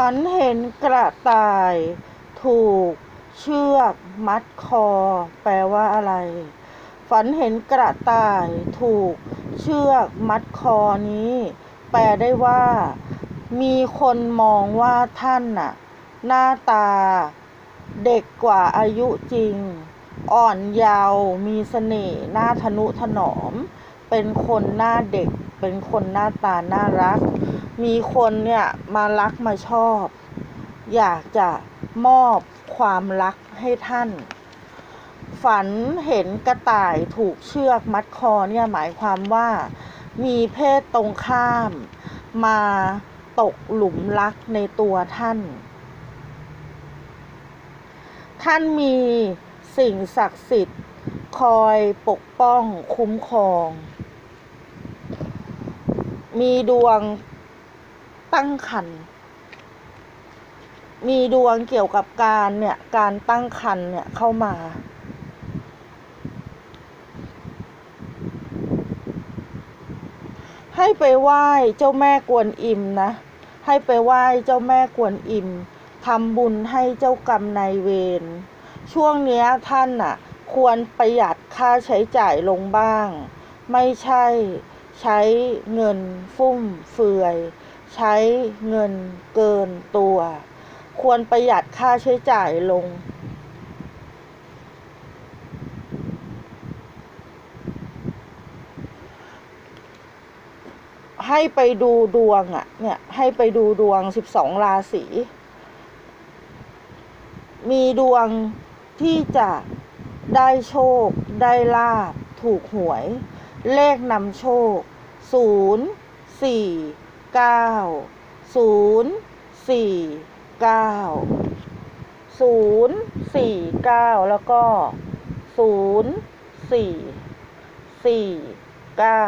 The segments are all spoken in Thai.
ฝันเห็นกระต่าย ถูกเชือกมัดคอ แปลว่าอะไร ฝันเห็นกระต่ายถูกเชือกมัดคอนี้ แปลได้ว่า มีคนมองว่าท่านน่ะ หน้าตา เด็กกว่าอายุจริง อ่อนเยาว์มีเสน่ห์หน้าทนุถนอม เป็นคนหน้าเด็ก เป็นคนหน้าตาน่ารัก มีคนเนี่ยมารักมาชอบ อยากจะมอบความรักให้ท่าน ฝันเห็นกระต่ายถูกเชือกมัดคอเนี่ยหมายความว่า มีเพศตรงข้าม มาตกหลุมรักในตัวท่าน ท่านมีสิ่งศักดิ์สิทธิ์คอยปกป้องคุ้มครอง มีดวงตั้งครรภ์มีดวงเกี่ยวกับการเนี่ยการตั้งครรภ์เนี่ยเข้ามา ให้ไปไหว้เจ้าแม่กวนอิมนะ ให้ไปไหว้เจ้าแม่กวนอิมทำบุญให้เจ้ากรรมนายเวรช่วงเนี้ยท่านน่ะควรประหยัดค่าใช้จ่ายลงบ้าง ไม่ใช่ ใช้เงินฟุ่มเฟือย ใช้เงินเกินตัว ควรประหยัดค่าใช้จ่ายลง ให้ไปดูดวงอะ่ะ เนี่ย ให้ไปดูดวงสิบสองราศีมีดวงที่จะได้โชค ได้ลาบ ถูกหวย เลขนำโชคศูนย์สี่เก้าศูนย์สี่เก้าศูนย์สี่เก้าแล้วก็ศูนย์สี่สี่เก้า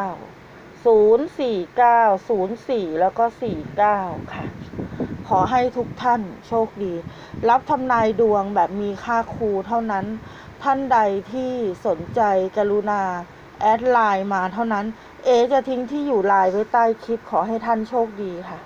ศูนย์สี่เก้าศูนย์สี่แล้วก็สี่เก้าค่ะ ขอให้ทุกท่านโชคดี รับทำนายดวงแบบมีค่าครูเท่านั้น ท่านใดที่สนใจกรุณา แอดไลน์มาเท่านั้น เอจะทิ้งที่อยู่ไลน์ไว้ใต้คลิปขอให้ท่านโชคดีค่ะ